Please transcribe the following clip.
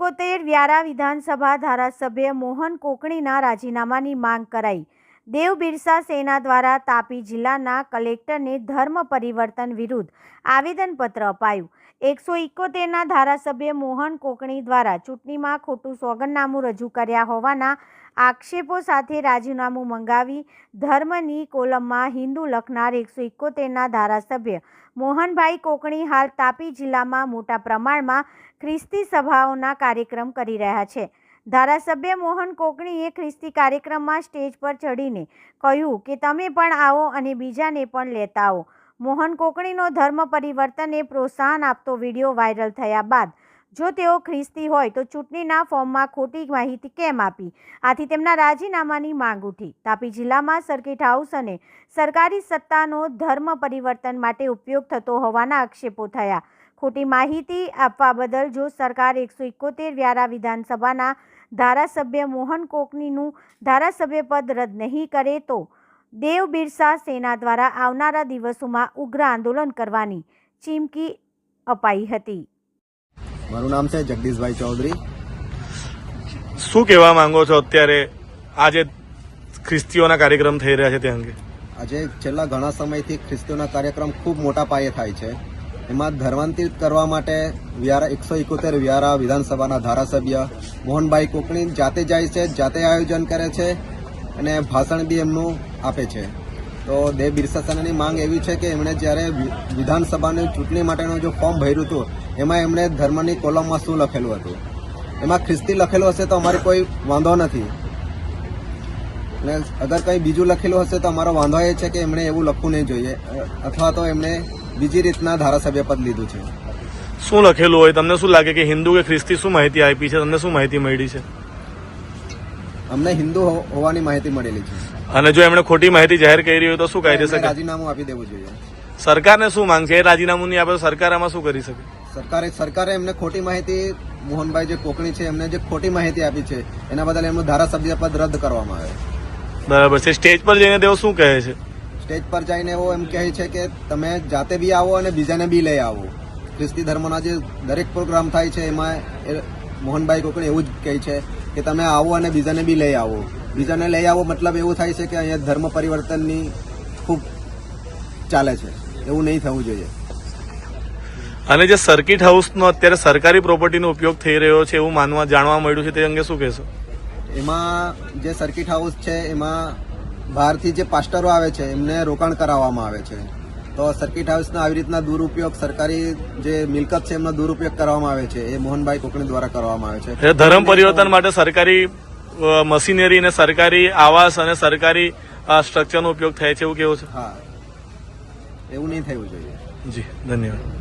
ઇકોતેર વ્યારા વિધાનસભા ધારાસભ્ય મોહન કોકણીના રાજીનામાની માંગ કરાઈ. દેવ બિરસા સેના દ્વારા તાપી જિલ્લાના કલેક્ટરને ધર્મ પરિવર્તન વિરુદ્ધ આવેદનપત્ર અપાયું. એકસો ઇકોતેરના ધારાસભ્ય મોહન કોકણી દ્વારા ચૂંટણીમાં ખોટું સોગંદનામું રજૂ કર્યા હોવાના આક્ષેપો સાથે રાજીનામું મંગાવી ધર્મની કોલમમાં હિન્દુ લખનાર એકસો ઇકોતેરના ધારાસભ્ય મોહનભાઈ કોકણી હાલ તાપી જિલ્લામાં મોટા પ્રમાણમાં ખ્રિસ્તી સભાઓના કાર્યક્રમ કરી રહ્યા છે. ધારાસભ્ય મોહન કોકણીએ ખ્રિસ્તી કાર્યક્રમમાં સ્ટેજ પર ચડીને કહ્યું કે, તમે પણ આવો અને બીજાને પણ લેતા આવો. મોહન કોકણીનો ધર્મ પરિવર્તનને પ્રોત્સાહન આપતો વીડિયો વાયરલ થયા બાદ, જો તેઓ ખ્રિસ્તી હોય તો ચૂંટણીના ફોર્મમાં ખોટી માહિતી કેમ આપી? આથી તેમના રાજીનામાની માંગ ઉઠી. તાપી જિલ્લામાં સર્કિટ હાઉસ અને સરકારી સત્તાનો ધર્મ પરિવર્તન માટે ઉપયોગ થતો હોવાના આક્ષેપો થયા. ખોટી માહિતી આપવા બદલ જો સરકાર એકસો એકોતેર વ્યારા વિધાનસભાના ધારાસભ્ય મોહન કોકનીનું ધારાસભ્ય પદ રદ નહીં કરે તો દેવ બિરસા સેના દ્વારા આવનારા દિવસોમાં ઉગ્ર આંદોલન કરવાની ચીમકી અપાઈ હતી. મારું નામ છે જગદીશભાઈ ચૌધરી. શું કહેવા માંગો છો અત્યારે? આજે ખ્રિસ્તીઓના કાર્યક્રમ થઈ રહ્યા છે તે અંગે. આજે છેલ્લા ઘણા સમયથી ખ્રિસ્તીઓના કાર્યક્રમ ખૂબ મોટા પાયે થાય છે. એમાં ધર્માંતરિત કરવા માટે વ્યારા એકસો એકોતેર વ્યારા વિધાનસભાના ધારાસભ્ય મોહનભાઈ કોકણી જાતે જાય છે, જાતે આયોજન કરે છે અને ભાષણ બી એમનું આપે છે. તો દેવ બિરસા માંગ એવી છે કે એમણે જ્યારે વિધાનસભાની ચૂંટણી માટેનું જો ફોર્મ ભર્યું હતું, એમાં એમણે ધર્મની કોલમમાં શું લખેલું હતું? એમાં ખ્રિસ્તી લખેલું હશે તો અમારે કોઈ વાંધો નથી. અને અગર કંઈ બીજું લખેલું હશે તો અમારો વાંધો એ છે કે એમણે એવું લખવું નહીં જોઈએ. અથવા તો એમણે બીજી રીતના ધારાસભ્ય પદ લીધું છે. શું લખેલું હોય? તમને શું લાગે કે હિન્દુ કે ખ્રિસ્તી શું માહિતી આપી છે? તમને શું માહિતી મળી છે? અમને હિન્દુ હોવાની માહિતી મળેલી છે. અને જો એમણે ખોટી માહિતી જાહેર કરી હોય તો શું કહી કાયદેસર રાજીનામું આપી દેવું જોઈએ. સરકારને શું માંગ છે? એ રાજીનામું નહીં આપે તો સરકાર આમાં શું કરી શકે? સરકારે સરકારે એમને ખોટી માહિતી મોહનભાઈ જે કોકણી છે એમને જે ખોટી માહિતી આપી છે એના બદલ એમનું ધારાસભ્ય પદ રદ કરવામાં આવે. બરાબર છે. સ્ટેજ પર જઈને તેઓ શું કહે છે? સ્ટેજ પર જઈને એવો એમ કહે છે કે તમે જાતે બી આવો અને બીજાને બી લઈ આવો. ખ્રિસ્તી ધર્મના જે દરેક પ્રોગ્રામ થાય છે એમાં મોહનભાઈ કોકણી એવું જ કહે છે કે તમે આવો અને બીજાને બી લઈ આવો. બીજાને લઈ આવો મતલબ એવું થાય છે કે અહીંયા ધર્મ પરિવર્તનની ખૂબ ચાલે છે. એવું નહીં થવું જોઈએ. અને જે સર્કિટ હાઉસનો અત્યારે સરકારી પ્રોપર્ટીનો ઉપયોગ થઈ રહ્યો છે એવું માનવા જાણવા મળ્યું છે તે અંગે શું કહેશો? એમાં જે સર્કિટ હાઉસ છે એમાં બહારથી જે પાસ્ટરો આવે છે એમને રોકાણ કરાવવામાં આવે છે. તો સર્કિટ હાઉસના આવી રીતના દુરુપયોગ સરકારી જે મિલકત છે એમનો દુરુપયોગ કરવામાં આવે છે. એ મોહનભાઈ કોકણી દ્વારા કરવામાં આવે છે. ધર્મ પરિવર્તન માટે સરકારી મશીનરી અને સરકારી આવાસ અને સરકારી સ્ટ્રક્ચરનો ઉપયોગ થાય છે એવું કેવું છે? હા. એવું નહીં થવું જોઈએ. જી ધન્યવાદ.